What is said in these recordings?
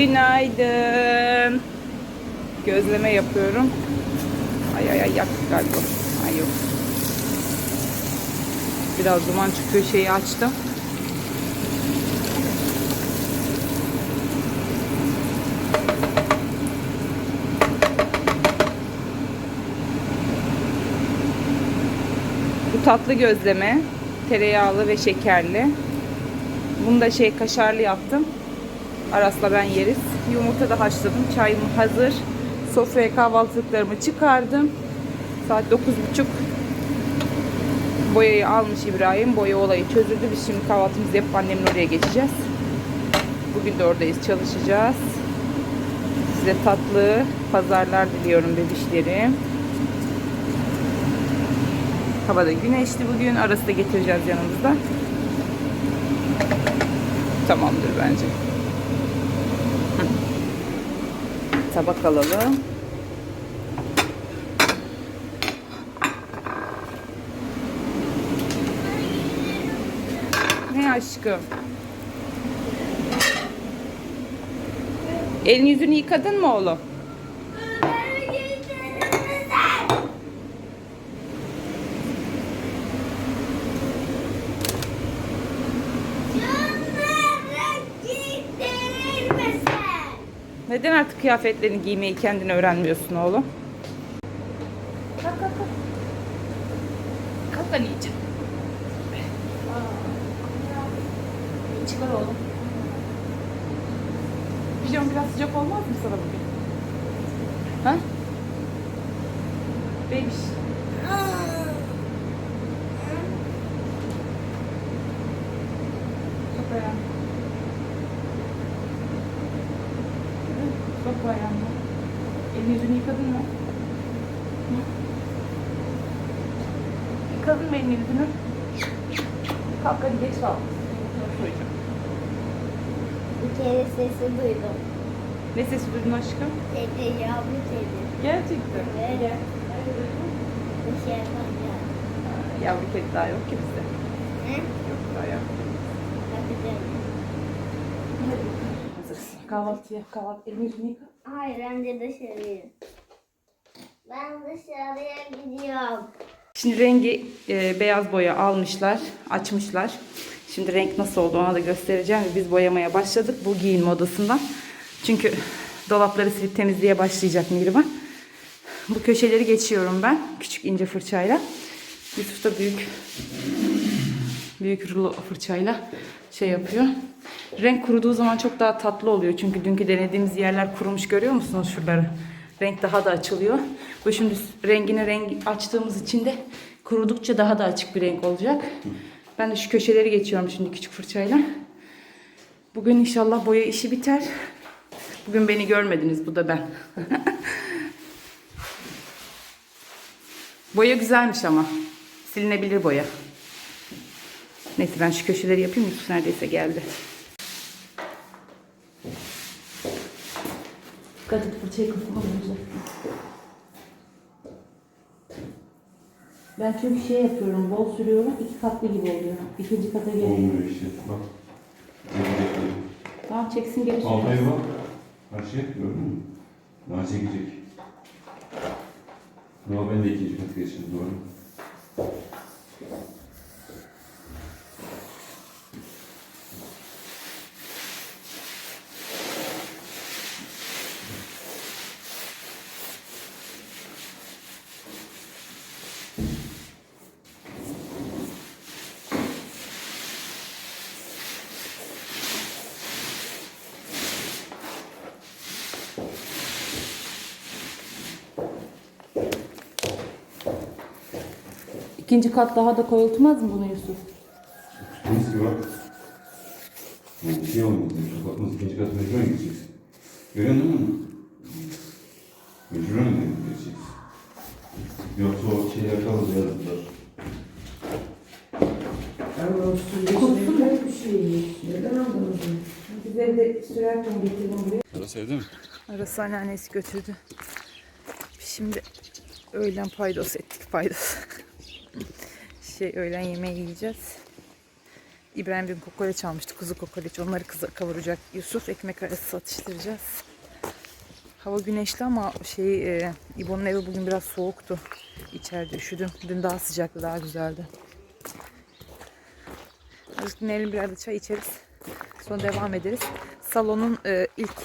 Günaydın. Gözleme yapıyorum. Ay ay ay yaktık galiba. Ay yok. Biraz duman çıkıyor şeyi açtım. Bu tatlı gözleme. Tereyağlı ve şekerli. Bunu da şey kaşarlı yaptım. Aras'la ben yeriz. Yumurta da haşladım. Çayım hazır. Sofraya kahvaltılıklarımı çıkardım. Saat 9.30. Boyayı almış İbrahim. Boya olayı çözüldü. Biz şimdi kahvaltımızı yapıp annemin oraya geçeceğiz. Bugün de oradayız. Çalışacağız. Size tatlı pazarlar diliyorum bebişlerim. Havada güneşli bugün. Arası da getireceğiz yanımızda. Tamamdır bence. Tabak alalım. Ne aşkım? Elini yüzünü yıkadın mı oğlum? Neden artık kıyafetlerini giymeyi kendin öğrenmiyorsun oğlum? Kalk kalk kalk. Kalk anneciğim. Çıkar oğlum. Pijama biraz sıcak olmaz mı sana bugün? Ha? Bebiş. Sok ayağını. Sok ayağını. Elini yüzünü yıkadın mı? Hı? Yıkadın mı elini yüzünü? Kalk kalk. Soyacağım. Bir kere sesi duydum. Ne sesi duydun aşkım? Dedi yavru dedi. Gerçekten. Böyle dışarıdan geldi. Yavru kedi daha yok ki bizde. Ne? Yok daha yavru kedi. Bakacağım. Hazırsın. Kahvaltı yap kahvaltı. Elini yüzünü yıka. Hayır önce dışarıya. Ben dışarıya gidiyorum. Şimdi rengi e, beyaz boya almışlar, açmışlar. Şimdi renk nasıl oldu ona da göstereceğim. Biz boyamaya başladık bu giyinme odasından. Çünkü dolapları silip temizliğe başlayacak Mihrimah. Bu köşeleri geçiyorum ben küçük ince fırçayla. Yusuf da büyük büyük rulo fırçayla şey yapıyor. Renk kuruduğu zaman çok daha tatlı oluyor. Çünkü dünkü denediğimiz yerler kurumuş görüyor musunuz şuraları? Renk daha da açılıyor. Bu şimdi rengini renk açtığımız için de kurudukça daha da açık bir renk olacak. Ben de şu köşeleri geçiyorum şimdi küçük fırçayla. Bugün inşallah boya işi biter. Bugün beni görmediniz bu da ben. boya güzelmiş ama. Silinebilir boya. Neyse ben şu köşeleri yapayım. Yusuf neredeyse geldi. Dikkat et fırçayı kafama vuracak. Ben çünkü şey yapıyorum, bol sürüyorum, iki katlı gibi oluyor. İkinci kata geliyor. Olmuyor işte. Bak. Tamam çeksin geri sür. Altaya bak. Karşıya şey gördün mü? Daha çekecek. Ama ben de ikinci kat geçtim doğru. İkinci kat daha da koyultmaz mı bunu Yusuf? Neyse ki bak. Yani bir şey olmadı. Kapatması ikinci katı mecburen gideceksin. Görüyor musun? Mecburen gideceksin. Yoksa o şeyler kalır yazdılar. Kurusun mu? Bir şey. Neden aldınız Biz evde sürerken getirdim buraya. Burası evde mi? Arası anneannesi götürdü. Şimdi öğlen paydos ettik paydos. şey öğlen yemeği yiyeceğiz. İbrahim bir kokoreç almıştı. Kuzu kokoreç. Onları kıza kavuracak. Yusuf ekmek arası atıştıracağız. Hava güneşli ama şey e, İbo'nun evi bugün biraz soğuktu. İçeride üşüdüm. Dün daha sıcaktı, daha güzeldi. Azıcık dinleyelim biraz da çay içeriz. Sonra devam ederiz. Salonun e, ilk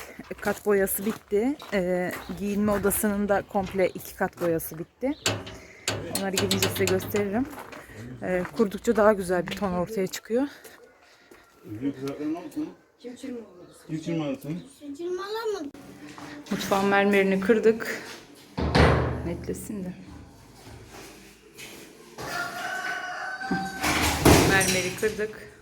kat boyası bitti. E, giyinme odasının da komple iki kat boyası bitti. Onları gidince size gösteririm. E, kurdukça daha güzel bir ton ortaya çıkıyor. Mutfağın mermerini kırdık. Netlesin de. Mermeri kırdık.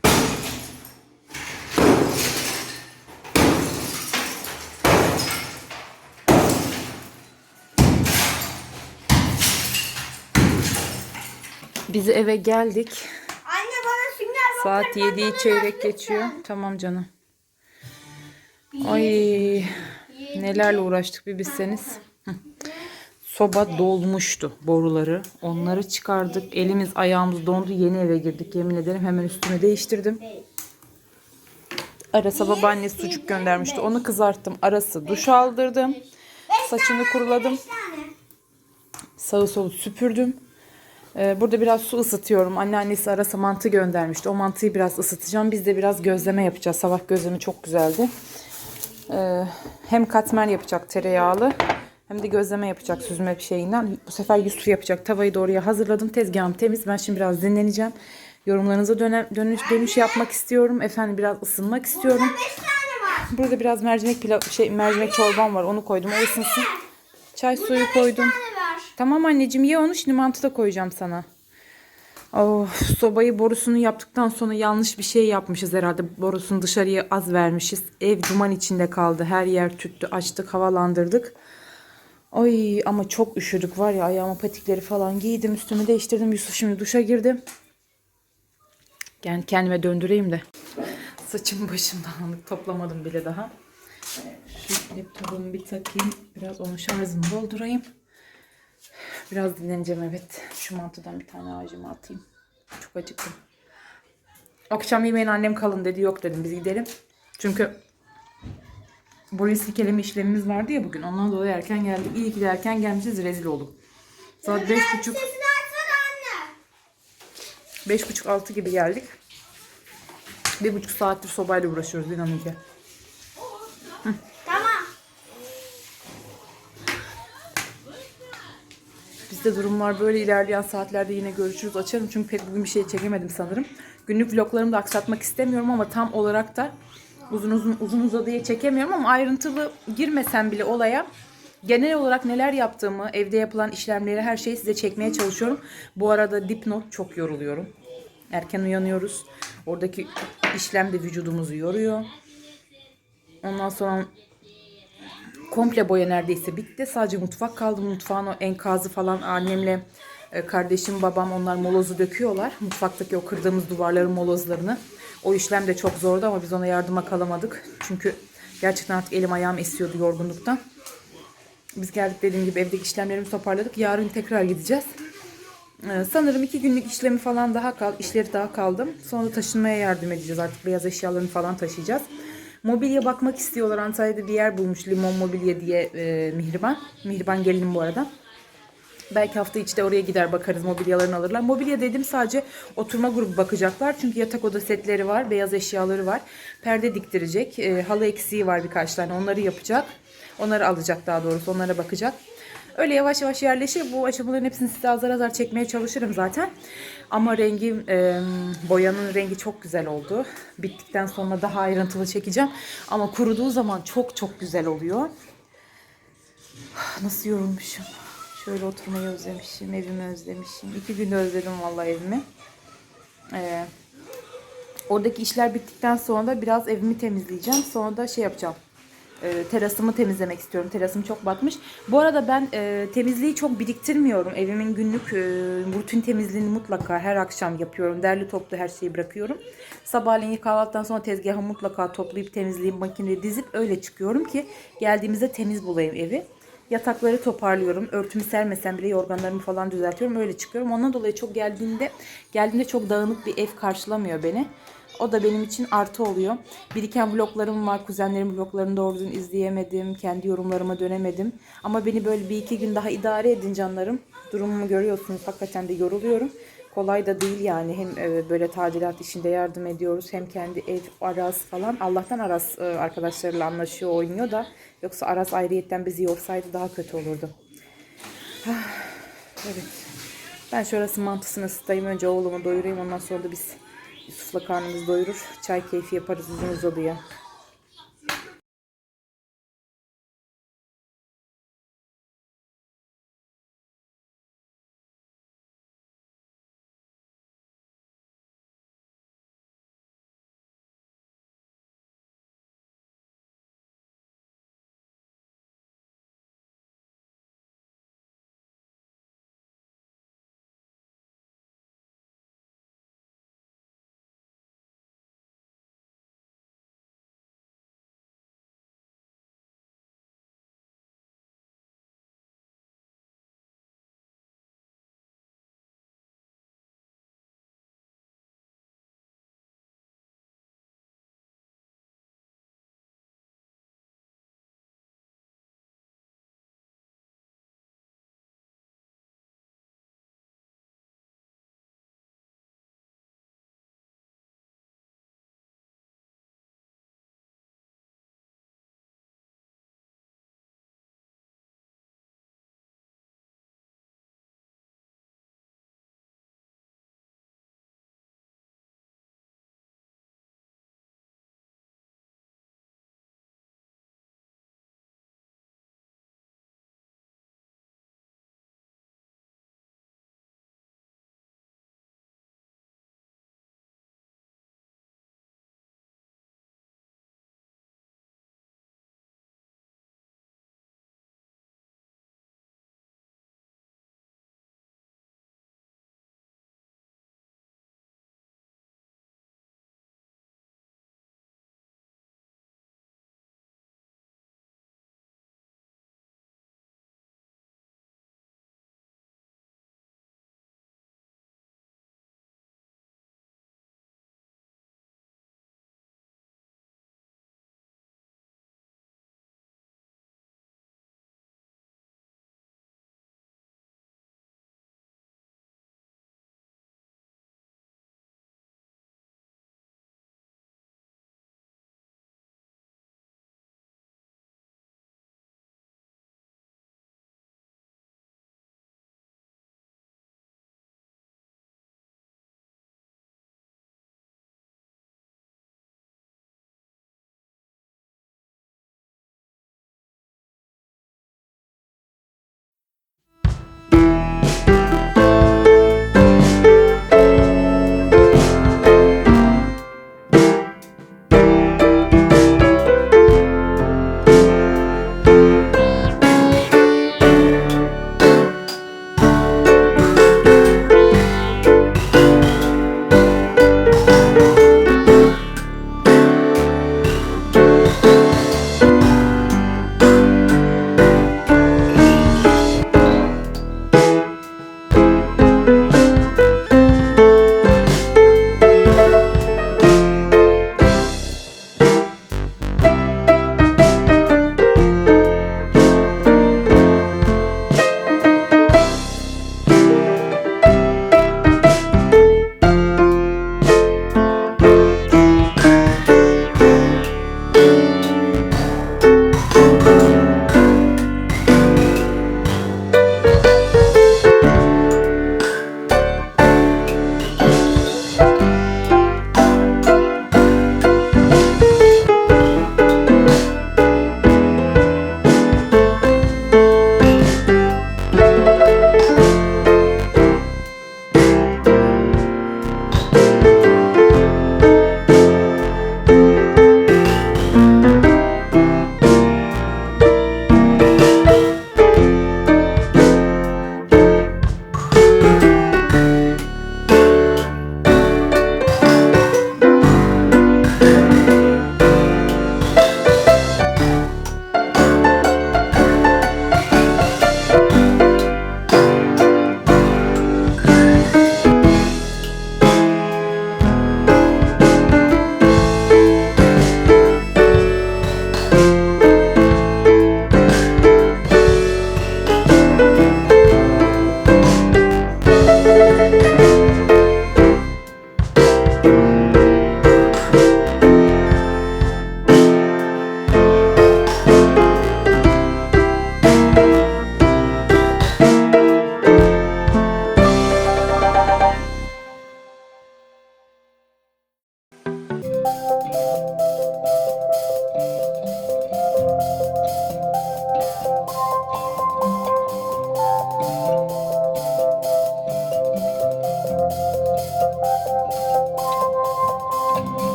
Biz eve geldik. Anne bana sünger Saat 7'yi çeyrek geçiyor. Tamam canım. Ay nelerle uğraştık bir bilseniz. Soba dolmuştu boruları. Onları çıkardık. Elimiz ayağımız dondu. Yeni eve girdik yemin ederim. Hemen üstüme değiştirdim. Arasa babaannesi sucuk göndermişti. Onu kızarttım. Arası duş aldırdım. Saçını kuruladım. Sağı solu süpürdüm. Ee, Burada biraz su ısıtıyorum. Anneannesi arasa mantı göndermişti. O mantıyı biraz ısıtacağım. Biz de biraz gözleme yapacağız. Sabah gözleme çok güzeldi. Ee, hem katmer yapacak tereyağlı hem de gözleme yapacak süzme bir şeyinden. Bu sefer Yusuf yapacak. Tavayı da oraya hazırladım. Tezgahım temiz. Ben şimdi biraz dinleneceğim. Yorumlarınıza dönem, dönüş, dönüş yapmak istiyorum. Efendim biraz ısınmak istiyorum. Burada biraz mercimek pilav, şey mercimek çorbam var. Onu koydum. O ısınsın. Çay suyu koydum. Tamam anneciğim ye onu şimdi mantı da koyacağım sana. Of, sobayı borusunu yaptıktan sonra yanlış bir şey yapmışız herhalde. Borusunu dışarıya az vermişiz. Ev duman içinde kaldı. Her yer tüttü. Açtık, havalandırdık. Ay ama çok üşüdük var ya ayağıma patikleri falan giydim. Üstümü değiştirdim. Yusuf şimdi duşa girdi. Yani kendime döndüreyim de. Saçım başım dağınık. Toplamadım bile daha. Şu laptopumu bir takayım. Biraz onun şarjını doldurayım. Biraz dinleneceğim evet. Şu mantıdan bir tane ağacıma atayım. Çok acıktım. Akşam yemeğin annem kalın dedi. Yok dedim biz gidelim. Çünkü boya silkeleme işlemimiz vardı ya bugün. Ondan dolayı erken geldik. İyi ki de erken gelmişiz. Rezil olduk. Saat beş buçuk, beş buçuk altı gibi geldik. Bir buçuk saattir sobayla uğraşıyoruz inanın ki. Bizde durumlar böyle ilerleyen saatlerde yine görüşürüz. Açarım çünkü pek bugün bir şey çekemedim sanırım. Günlük vloglarımı da aksatmak istemiyorum ama tam olarak da uzun uzun uzun uzadıya çekemiyorum ama ayrıntılı girmesem bile olaya genel olarak neler yaptığımı, evde yapılan işlemleri her şeyi size çekmeye çalışıyorum. Bu arada dipnot çok yoruluyorum. Erken uyanıyoruz. Oradaki işlem de vücudumuzu yoruyor. Ondan sonra komple boya neredeyse bitti. Sadece mutfak kaldı. Mutfağın o enkazı falan annemle e, kardeşim babam onlar molozu döküyorlar. Mutfaktaki o kırdığımız duvarların molozlarını. O işlem de çok zordu ama biz ona yardıma kalamadık. Çünkü gerçekten artık elim ayağım esiyordu yorgunluktan. Biz geldik dediğim gibi evdeki işlemlerimizi toparladık. Yarın tekrar gideceğiz. Ee, sanırım iki günlük işlemi falan daha kal, işleri daha kaldım. Sonra taşınmaya yardım edeceğiz artık. Beyaz eşyalarını falan taşıyacağız. Mobilya bakmak istiyorlar. Antalya'da bir yer bulmuş Limon Mobilya diye e, Mihriban. Mihriban gelinim bu arada. Belki hafta içi de oraya gider bakarız mobilyalarını alırlar. Mobilya dedim sadece oturma grubu bakacaklar. Çünkü yatak oda setleri var, beyaz eşyaları var. Perde diktirecek, e, halı eksiği var birkaç tane onları yapacak. Onları alacak daha doğrusu onlara bakacak. Öyle yavaş yavaş yerleşir. Bu aşamaların hepsini size azar azar çekmeye çalışırım zaten. Ama rengi, e, boyanın rengi çok güzel oldu. Bittikten sonra daha ayrıntılı çekeceğim. Ama kuruduğu zaman çok çok güzel oluyor. Nasıl yorulmuşum. Şöyle oturmayı özlemişim, evimi özlemişim. İki gün özledim vallahi evimi. Ee, oradaki işler bittikten sonra da biraz evimi temizleyeceğim. Sonra da şey yapacağım. Ee, terasımı temizlemek istiyorum. Terasım çok batmış. Bu arada ben e, temizliği çok biriktirmiyorum. Evimin günlük e, rutin temizliğini mutlaka her akşam yapıyorum. Derli toplu her şeyi bırakıyorum. Sabahleyin kahvaltıdan sonra tezgahı mutlaka toplayıp temizleyip makineye dizip öyle çıkıyorum ki geldiğimizde temiz bulayım evi. yatakları toparlıyorum. Örtümü sermesem bile yorganlarımı falan düzeltiyorum. Öyle çıkıyorum. Ondan dolayı çok geldiğinde geldiğinde çok dağınık bir ev karşılamıyor beni. O da benim için artı oluyor. Biriken vloglarım var. Kuzenlerim vloglarını doğru düzgün izleyemedim. Kendi yorumlarıma dönemedim. Ama beni böyle bir iki gün daha idare edin canlarım. Durumumu görüyorsunuz. Hakikaten de yoruluyorum. Kolay da değil yani. Hem e, böyle tadilat işinde yardım ediyoruz. Hem kendi ev, Aras falan. Allah'tan Aras e, arkadaşlarıyla anlaşıyor, oynuyor da. Yoksa Aras ayrıyetten bizi yorsaydı daha kötü olurdu. Evet. Ben şurası mantısını ısıtayım. Önce oğlumu doyurayım. Ondan sonra da biz Yusuf'la karnımızı doyurur. Çay keyfi yaparız uzun uzadıya.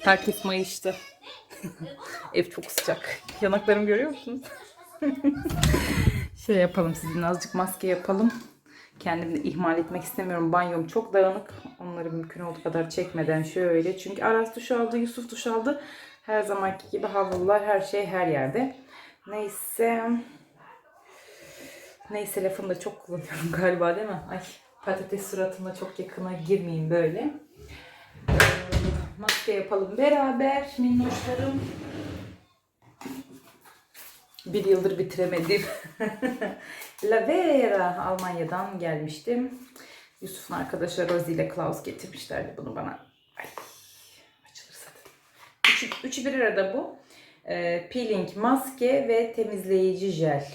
Herkes mayıştı. Ev çok sıcak. Yanaklarımı görüyor musunuz? şey yapalım sizinle azıcık maske yapalım. Kendimi ihmal etmek istemiyorum. Banyom çok dağınık. Onları mümkün olduğu kadar çekmeden şöyle. Çünkü Aras duş aldı, Yusuf duş aldı. Her zamanki gibi havlular, her şey her yerde. Neyse. Neyse lafını da çok kullanıyorum galiba değil mi? Ay patates suratıma çok yakına girmeyeyim böyle. Maske yapalım beraber minnoşlarım. Bir yıldır bitiremedim. La Vera Almanya'dan gelmiştim. Yusuf'un arkadaşı Rosie ile Klaus getirmişlerdi bunu bana. Ay, açılırsa. Üçü, üçü bir arada bu. Ee, peeling maske ve temizleyici jel.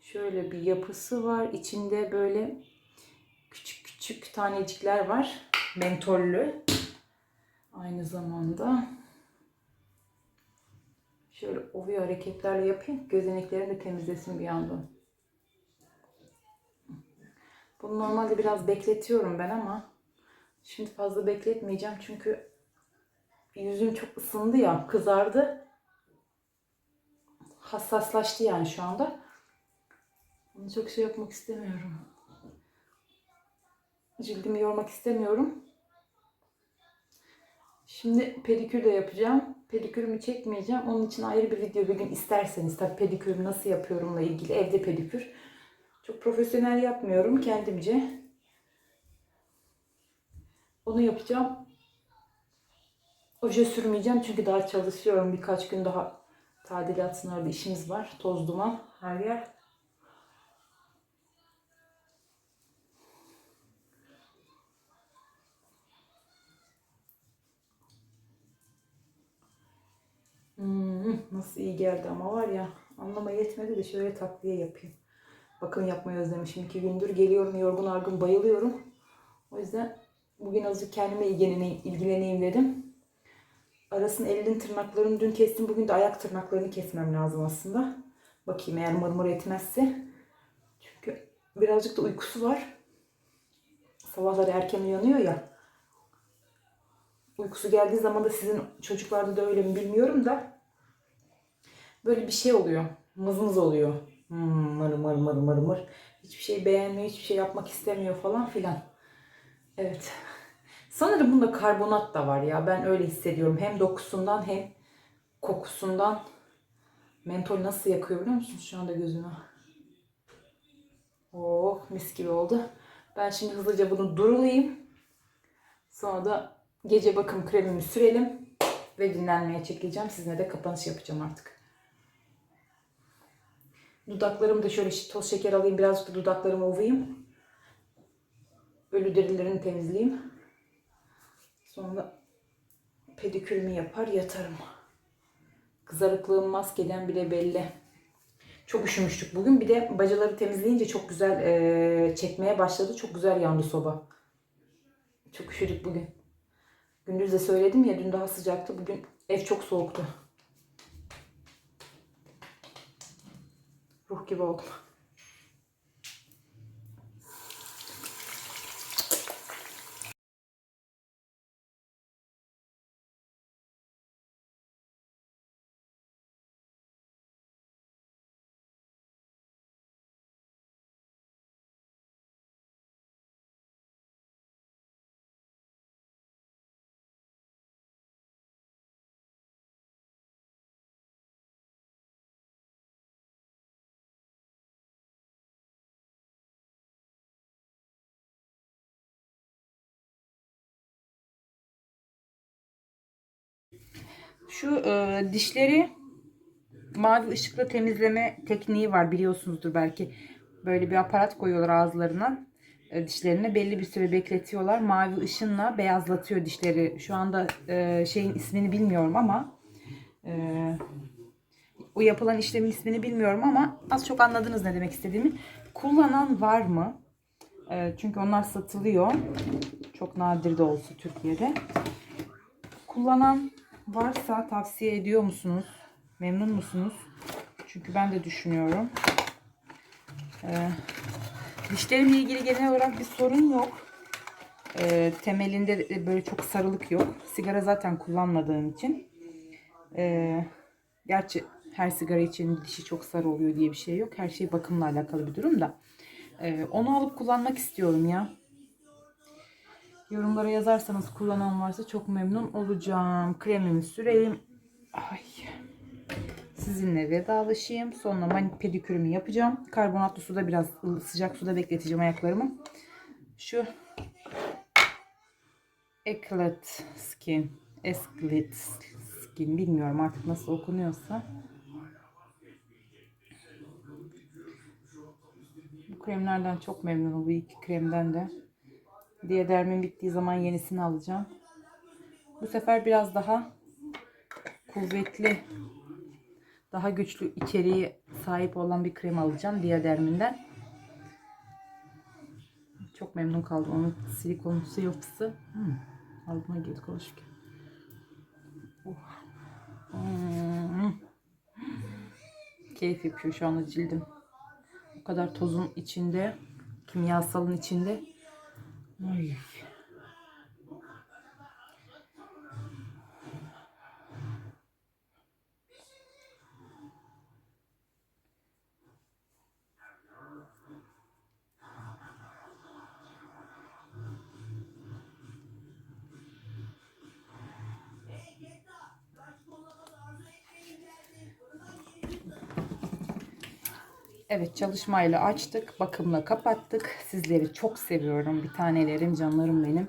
Şöyle bir yapısı var. İçinde böyle küçük tanecikler var. Mentollü. Aynı zamanda şöyle ovuyor hareketlerle yapayım. Gözeneklerini de temizlesin bir yandan. Bunu normalde biraz bekletiyorum ben ama şimdi fazla bekletmeyeceğim çünkü yüzüm çok ısındı ya kızardı. Hassaslaştı yani şu anda. Onu çok şey yapmak istemiyorum. Cildimi yormak istemiyorum. Şimdi pedikür de yapacağım. Pedikürümü çekmeyeceğim. Onun için ayrı bir video bir gün isterseniz. Tabii pedikürümü nasıl yapıyorumla ilgili evde pedikür. Çok profesyonel yapmıyorum kendimce. Onu yapacağım. Oje sürmeyeceğim çünkü daha çalışıyorum. Birkaç gün daha tadilat sınavında işimiz var. Toz duman her yer. Hmm, nasıl iyi geldi ama var ya anlama yetmedi de şöyle takviye yapayım. Bakın yapmayı özlemişim. iki gündür geliyorum yorgun argın bayılıyorum. O yüzden bugün azıcık kendime ilgileneyim, ilgileneyim dedim. Arasın elinin tırnaklarını dün kestim. Bugün de ayak tırnaklarını kesmem lazım aslında. Bakayım eğer mırmır etmezse. Çünkü birazcık da uykusu var. Sabahları erken uyanıyor ya. Uykusu geldiği zaman da sizin çocuklarda da öyle mi bilmiyorum da. Böyle bir şey oluyor. Mızmız oluyor. Hmm, mır mır mır mır mır. Hiçbir şey beğenmiyor, hiçbir şey yapmak istemiyor falan filan. Evet. Sanırım bunda karbonat da var ya. Ben öyle hissediyorum. Hem dokusundan hem kokusundan. Mentol nasıl yakıyor biliyor musunuz şu anda gözüme? Oh mis gibi oldu. Ben şimdi hızlıca bunu durulayım. Sonra da gece bakım kremimi sürelim. Ve dinlenmeye çekileceğim. Sizinle de kapanış yapacağım artık. Dudaklarımı da şöyle toz şeker alayım. Birazcık da dudaklarımı ovayım. Ölü derilerini temizleyeyim. Sonra pedikürümü yapar yatarım. Kızarıklığım maskeden bile belli. Çok üşümüştük bugün. Bir de bacaları temizleyince çok güzel eee, çekmeye başladı. Çok güzel yandı soba. Çok üşüdük bugün. Gündüz de söyledim ya dün daha sıcaktı. Bugün ev çok soğuktu. Ruh gibi Şu e, dişleri mavi ışıkla temizleme tekniği var biliyorsunuzdur belki. Böyle bir aparat koyuyorlar ağızlarına. E, dişlerine belli bir süre bekletiyorlar. Mavi ışınla beyazlatıyor dişleri. Şu anda e, şeyin ismini bilmiyorum ama e, o yapılan işlemin ismini bilmiyorum ama az çok anladınız ne demek istediğimi. Kullanan var mı? E, çünkü onlar satılıyor. Çok nadir de olsa Türkiye'de. Kullanan varsa tavsiye ediyor musunuz? Memnun musunuz? Çünkü ben de düşünüyorum. Ee, dişlerimle ilgili genel olarak bir sorun yok. Ee, temelinde de böyle çok sarılık yok. Sigara zaten kullanmadığım için. Ee, gerçi her sigara için dişi çok sarı oluyor diye bir şey yok. Her şey bakımla alakalı bir durum da. Ee, onu alıp kullanmak istiyorum ya. Yorumlara yazarsanız kullanan varsa çok memnun olacağım. Kremimi süreyim. Ay. Sizinle vedalaşayım. Sonra mani pedikürümü yapacağım. Karbonatlı suda biraz sıcak suda bekleteceğim ayaklarımı. Şu Eclat Skin. Esklit Skin. Bilmiyorum artık nasıl okunuyorsa. Bu kremlerden çok memnunum. Bu iki kremden de. Diye dermin bittiği zaman yenisini alacağım. Bu sefer biraz daha kuvvetli, daha güçlü içeriği sahip olan bir krem alacağım Diadermi'nden. Çok memnun kaldım. Onun silikonlusu yapısı. Hmm. Altıma girdi konuşurken. Oh. Hmm. Keyif yapıyor şu anda cildim. O kadar tozun içinde, kimyasalın içinde Ay. Evet çalışmayla açtık. Bakımla kapattık. Sizleri çok seviyorum. Bir tanelerim, canlarım benim.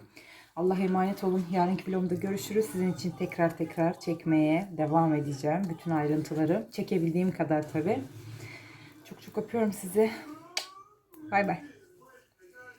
Allah'a emanet olun. Yarınki vlogumda görüşürüz. Sizin için tekrar tekrar çekmeye devam edeceğim. Bütün ayrıntıları. Çekebildiğim kadar tabii. Çok çok öpüyorum sizi. Bay bay.